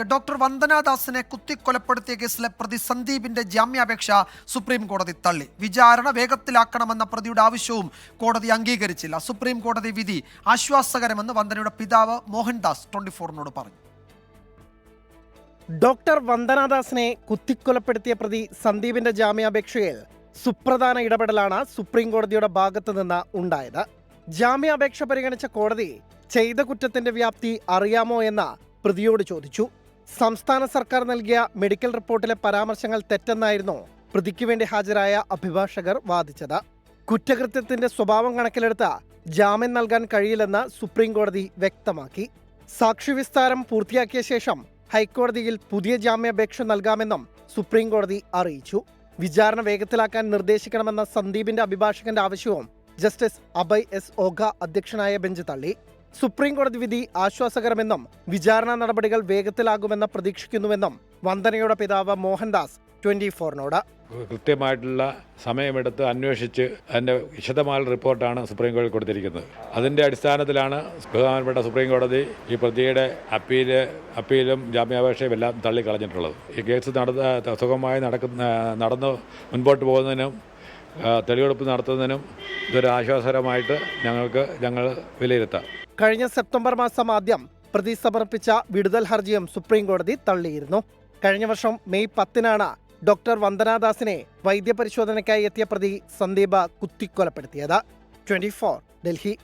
Doctor വന്ദനാദാസിനെ കുത്തിക്കൊലപ്പെടുത്തിയ കേസിലെ പ്രതി സന്ദീപിന്റെ ജാമ്യാപേക്ഷ സുപ്രീം കോടതി തള്ളി. വിചാരണ വേഗത്തിലാക്കണമെന്ന പ്രതിയുടെ ആവശ്യവും കോടതി അംഗീകരിച്ചില്ല. സുപ്രീം കോടതി വിധി ആശ്വാസകരമെന്ന് വന്ദനയുടെ പിതാവ് മോഹൻദാസ് ട്വന്റി ഫോറിനോട് പറഞ്ഞു. ഡോക്ടർ വന്ദനാദാസിനെ കുത്തിക്കൊലപ്പെടുത്തിയ പ്രതി സന്ദീപിന്റെ ജാമ്യാപേക്ഷയിൽ സുപ്രധാന ഇടപെടലാണ് സുപ്രീം കോടതിയുടെ ഭാഗത്തു നിന്ന് ഉണ്ടായത്. ജാമ്യാപേക്ഷ പരിഗണിച്ച കോടതി ചെയ്ത കുറ്റത്തിന്റെ വ്യാപ്തി അറിയാമോ എന്ന് പ്രതിയോട് ചോദിച്ചു. സംസ്ഥാന സർക്കാർ നൽകിയ മെഡിക്കൽ റിപ്പോർട്ടിലെ പരാമർശങ്ങൾ തെറ്റെന്നായിരുന്നു പ്രതിക്ക് വേണ്ടി ഹാജരായ അഭിഭാഷകർ വാദിച്ചത്. കുറ്റകൃത്യത്തിന്റെ സ്വഭാവം കണക്കിലെടുത്ത് ജാമ്യം നൽകാൻ കഴിയില്ലെന്ന് സുപ്രീം കോടതി വ്യക്തമാക്കി. സാക്ഷിവിസ്താരം പൂർത്തിയാക്കിയ ശേഷം ഹൈക്കോടതിയിൽ പുതിയ ജാമ്യാപേക്ഷ നൽകാമെന്നും സുപ്രീം കോടതി അറിയിച്ചു. വിചാരണ വേഗത്തിലാക്കാൻ നിർദ്ദേശിക്കണമെന്ന സന്ദീപിന്റെ അഭിഭാഷകന്റെ ആവശ്യവും ജസ്റ്റിസ് അഭയ് എസ് ഓഘ അധ്യക്ഷനായ ബെഞ്ച് തള്ളി. സുപ്രീം കോടതി വിധി ആശ്വാസകരമെന്നും വിചാരണ നടപടികൾ വേഗത്തിലാകുമെന്ന് പ്രതീക്ഷിക്കുന്നുവെന്നും വന്ദനയുടെ പിതാവ് മോഹൻദാസ് ട്വന്റി ഫോറിനോട്. കൃത്യമായിട്ടുള്ള സമയമെടുത്ത് അന്വേഷിച്ച് അതിന്റെ വിശദമായ റിപ്പോർട്ടാണ് സുപ്രീം കോടതി കൊടുത്തിരിക്കുന്നത്. അതിന്റെ അടിസ്ഥാനത്തിലാണ് ബഹുമാനപ്പെട്ട സുപ്രീം കോടതി ഈ പ്രതിയുടെ അപ്പീൽ അപ്പീലും ജാമ്യാപേക്ഷയും എല്ലാം തള്ളിക്കളഞ്ഞിട്ടുള്ളത്. ഈ കേസ് നടന്ന സുഖമായി നടക്കുന്ന നടന്ന് മുൻപോട്ട് പോകുന്നതിനും തെളിവെടുപ്പ് നടത്തുന്നതിനും ഇതൊരു ആശ്വാസകരമായിട്ട് ഞങ്ങൾക്ക് ഞങ്ങൾ വിലയിരുത്താം. കഴിഞ്ഞ സെപ്റ്റംബർ മാസം ആദ്യം പ്രതി സമർപ്പിച്ച വിടുതൽ ഹർജിയും സുപ്രീം കോടതി തള്ളിയിരുന്നു. കഴിഞ്ഞ വർഷം മെയ് പത്തിനാണ് ഡോക്ടർ വന്ദനാദാസിനെ വൈദ്യപരിശോധനയ്ക്കായി എത്തിയ പ്രതി സന്ദീപ് കുത്തിക്കൊലപ്പെടുത്തിയത്. ട്വന്റി ഡൽഹി.